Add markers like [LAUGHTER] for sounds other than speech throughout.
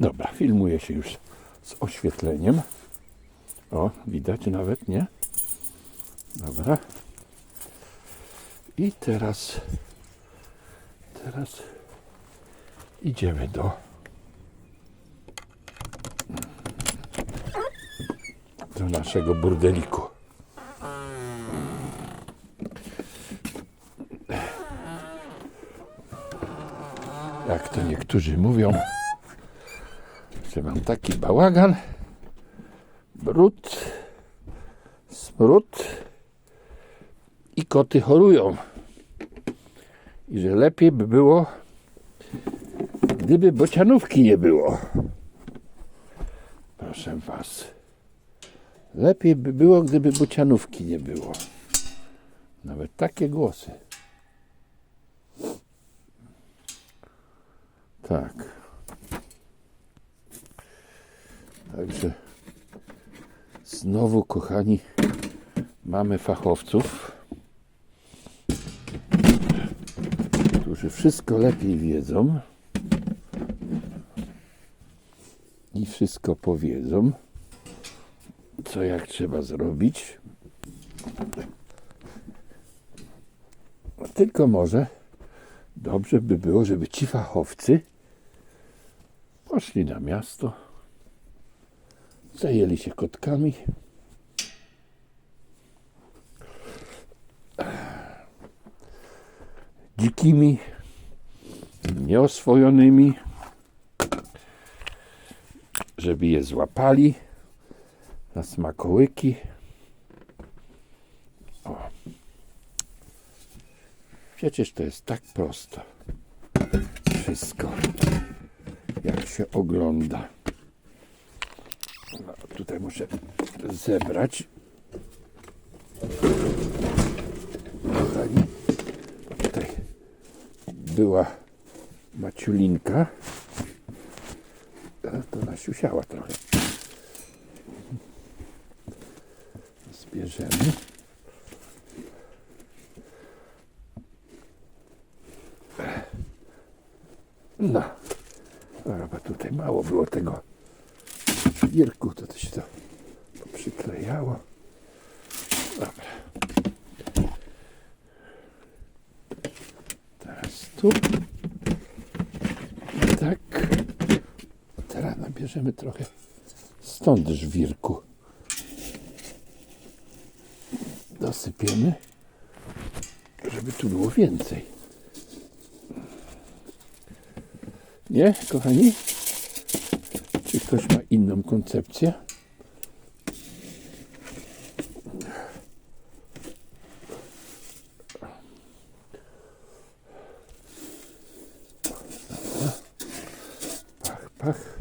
Dobra, filmuje się już z oświetleniem. O, widać nawet, nie? Dobra. I teraz teraz idziemy do do naszego burdeliku. Jak to niektórzy mówią, że mam taki bałagan, brud, smród i koty chorują. I że lepiej by było, gdyby bocianówki nie było. Proszę Was. Lepiej by było, gdyby bocianówki nie było. Nawet takie głosy. Tak. Także znowu, kochani, mamy fachowców, którzy wszystko lepiej wiedzą i wszystko powiedzą, co jak trzeba zrobić. Tylko może dobrze by było, żeby ci fachowcy poszli na miasto, zajęli się kotkami. Dzikimi, nieoswojonymi, żeby je złapali na smakołyki. O. Przecież to jest tak prosto. Wszystko, jak się ogląda. Tutaj muszę zebrać. Kochani, tutaj była maciulinka. To nasiusiała trochę. Zbierzemy. No. Dobra, bo tutaj mało było tego wirku, to, to się to przyklejało. Dobra. Teraz tu. Tak. Teraz nabierzemy trochę stąd żwirku. Dosypiemy, żeby tu było więcej. Nie, kochani? Ktoś ma inną koncepcję? Pach, pach.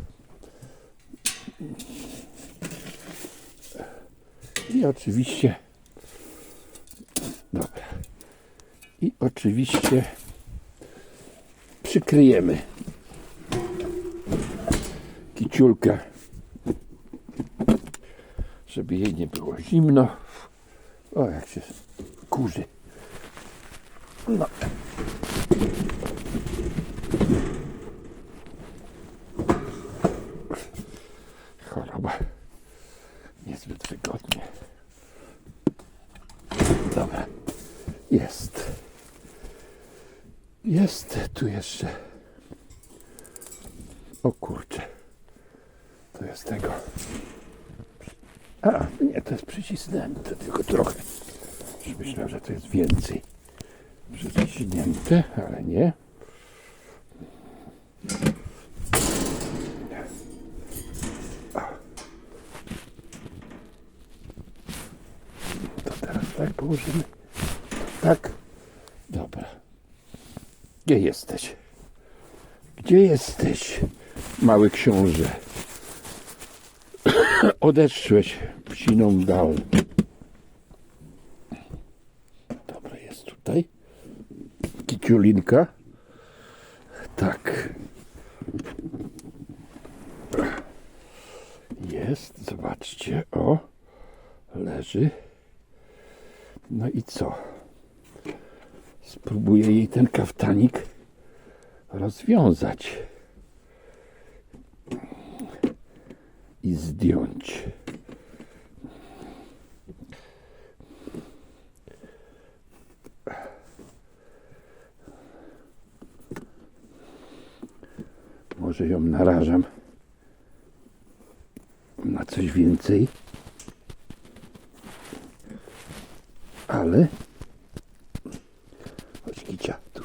I oczywiście Dobra. I oczywiście przykryjemy kiciulkę, żeby jej nie było zimno. O, jak się kurzy. No. Choroba. Niezbyt wygodnie. Dobra. Jest. Jest tu jeszcze. O kurczę. To jest tego. A, nie, to jest przycisnięte, tylko trochę. Myślałem, że to jest więcej. Przyciśnięte, ale nie. To teraz tak położymy. Tak. Dobra. Gdzie jesteś? Gdzie jesteś, mały książę? Odeszłeś w siną dal. Dobra, jest tutaj. Kiciulinka. Tak. Jest, zobaczcie, o, leży. No i co? Spróbuję jej ten kaftanik rozwiązać. I zdjąć. Może ją narażam na coś więcej. Ale chodź kicia tu.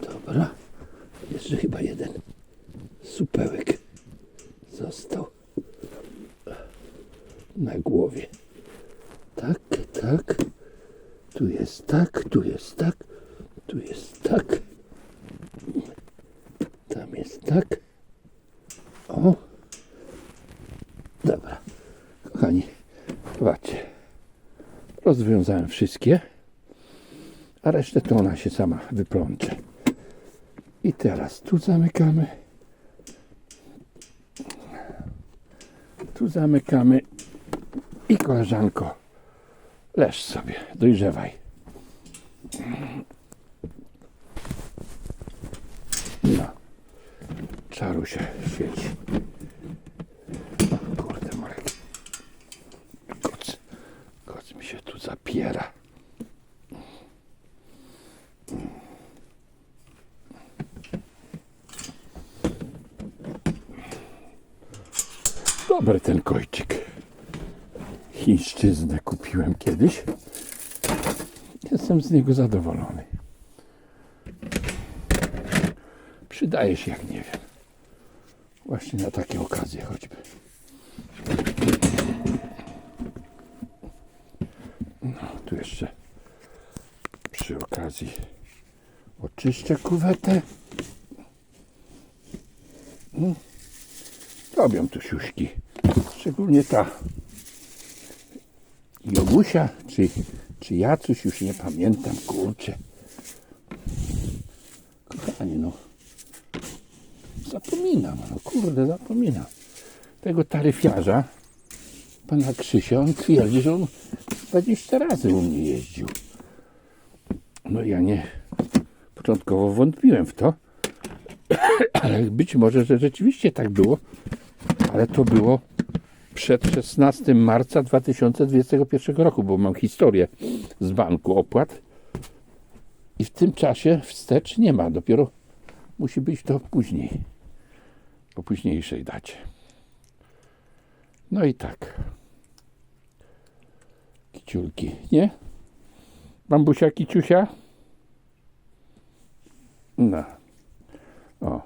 Dobra. Jeszcze chyba jeden supełek został na głowie. Tak, tak. Tu jest tak, tu jest tak, tu jest tak. Tam jest tak. O. Dobra. Kochani, zobaczcie. Rozwiązałem wszystkie, a resztę to ona się sama wyplącze. I teraz tu zamykamy. Tu zamykamy. I koleżanko, leż sobie, dojrzewaj. No. Czaru się świeci. O kurde, Marek. Koc, koc mi się tu zapiera. Dobry ten kojczyk. Chińszczyznę kupiłem kiedyś. Jestem z niego zadowolony. Przydaje się jak nie wiem. Właśnie na takie okazje choćby. No, tu jeszcze przy okazji oczyszczę kuwetę. Mm. Robią tu siuśki. Szczególnie ta Jogusia, czy, czy Jacuś, już nie pamiętam, kurczę. Kochani, no. Zapominam, no kurde, zapominam. Tego taryfiarza, pana Krzysia, on twierdzi, że on 20 razy u mnie jeździł. No ja nie, początkowo wątpiłem w to, [COUGHS] ale być może, że rzeczywiście tak było, ale to było przed 16 marca 2021 roku, bo mam historię z banku opłat i w tym czasie wstecz nie ma, dopiero musi być to później, po późniejszej dacie. No i tak. Kiciulki, nie? Bambusia, kiciusia? No. O.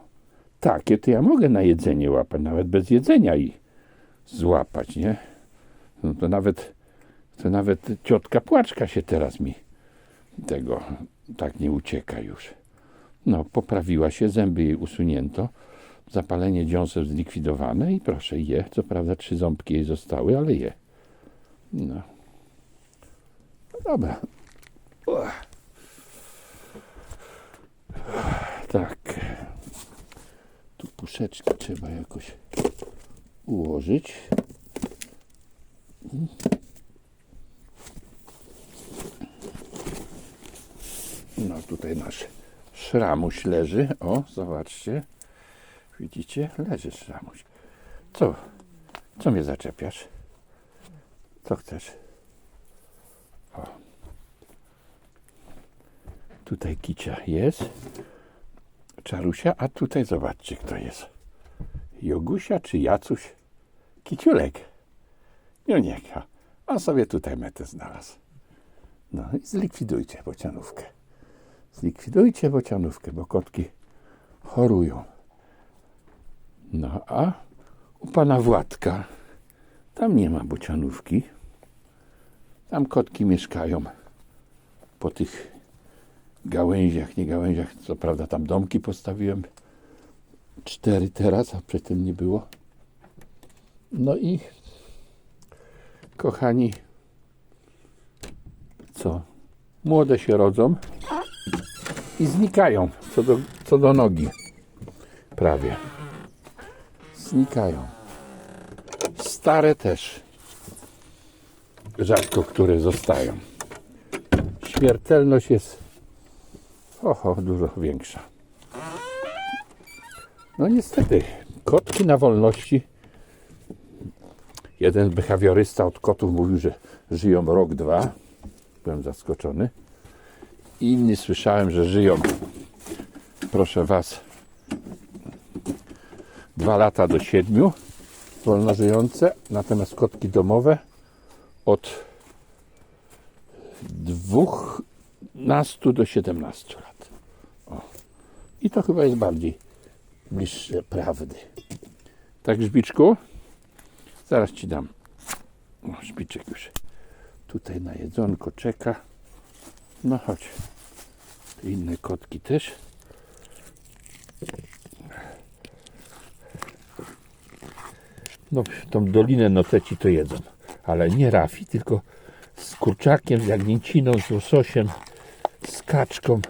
Takie to ja mogę na jedzenie łapać, nawet bez jedzenia i złapać, nie? No to nawet, to nawet ciotka płaczka się teraz mi tego tak nie ucieka już. No, poprawiła się, zęby jej usunięto, zapalenie dziąseł zlikwidowane i proszę, je. Co prawda trzy ząbki jej zostały, ale je. No. no dobra. Uch. Tak. Tu puszeczki trzeba jakoś ułożyć. No tutaj nasz szramuś leży. O, zobaczcie. Widzicie? Leży szramuś. Co? Co mnie zaczepiasz? Co chcesz? O. Tutaj kicia jest. Czarusia, a tutaj zobaczcie kto jest. Jogusia czy Jacuś? Kiciulek. Jonieka. On sobie tutaj metę znalazł. No i zlikwidujcie bocianówkę. Zlikwidujcie bocianówkę, bo kotki chorują. No a u pana Władka tam nie ma bocianówki. Tam kotki mieszkają po tych gałęziach, nie gałęziach. Co prawda tam domki postawiłem. Cztery teraz, a przedtem nie było. No i kochani, co? Młode się rodzą i znikają co do, co do nogi. Prawie. Znikają. stare też rzadko które zostają. Śmiertelność jest oho, dużo większa. No niestety, kotki na wolności. Jeden behawiorysta od kotów mówił, że żyją rok, dwa. Byłem zaskoczony. Inni słyszałem, że żyją, proszę Was, dwa lata do siedmiu wolno żyjące, natomiast kotki domowe od 12 do 17 lat. O. I to chyba jest bardziej bliższe prawdy. Tak, Żbiczku? Zaraz Ci dam. O, Żbiczek już tutaj na jedzonko czeka. No chodź. Inne kotki też. No, tą dolinę noteci to jedzą. Ale nie rafi, tylko z kurczakiem, z jagnięciną, z łososiem, z kaczką.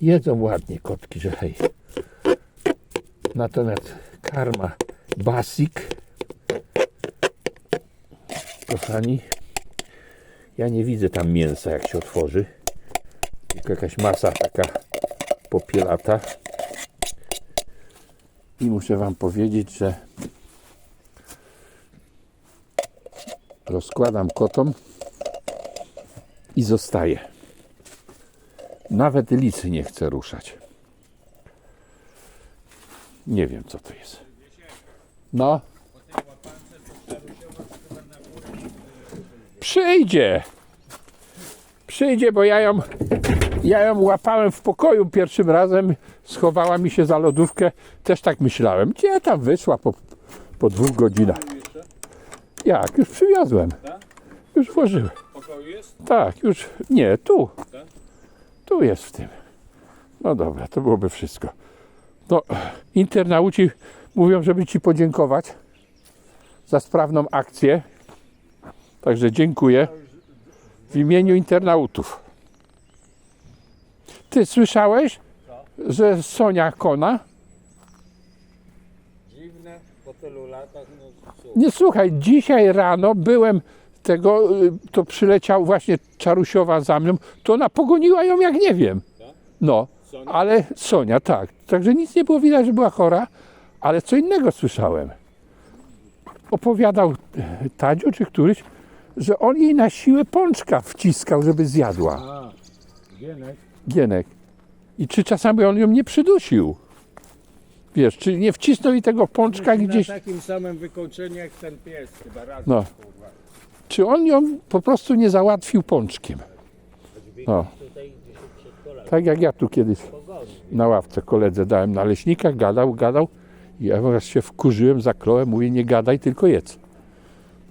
Jedzą ładnie kotki, że hej. Natomiast karma basic. Kochani, ja nie widzę tam mięsa, jak się otworzy. Tylko jakaś masa taka popielata. I muszę Wam powiedzieć, że rozkładam kotom i zostaje. Nawet licy nie chcę ruszać. Nie wiem, co to jest. No. Przyjdzie. Przyjdzie, bo ja ją, ja ją łapałem w pokoju pierwszym razem. Schowała mi się za lodówkę. Też tak myślałem. Gdzie tam wyszła po, po dwóch godzinach? Jak? Już przywiozłem. Już włożyłem. pokoju jest? Tak, już. Nie, tu. Tu jest w tym. No dobra, to byłoby wszystko. No, internauci mówią, żeby Ci podziękować za sprawną akcję. Także dziękuję w imieniu internautów. Ty słyszałeś, że Sonia Kona? Dziwne, po tylu latach, no. Nie słuchaj, dzisiaj rano byłem tego, y, to przyleciał właśnie Czarusiowa za mną, to ona pogoniła ją jak nie wiem. No, Sonia? ale Sonia, tak. Także nic nie było widać, że była chora, ale co innego słyszałem. Opowiadał Tadziu czy któryś, że on jej na siłę pączka wciskał, żeby zjadła. A, Gienek. Gienek. I czy czasami on ją nie przydusił? Wiesz, czy nie wcisnął jej tego pączka gdzieś, Na takim samym wykończeniu jak ten pies chyba razem, No. kurwa. czy on ją po prostu nie załatwił pączkiem? No. Tak jak ja tu kiedyś na ławce koledze dałem naleśnika, gadał, gadał i ja raz się wkurzyłem, zakląłem, mówię nie gadaj, tylko jedz.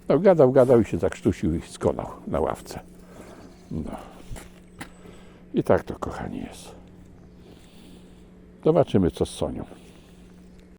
No gadał, gadał i się zakrztusił i skonał na ławce. No. I tak to kochani jest. Zobaczymy co z Sonią.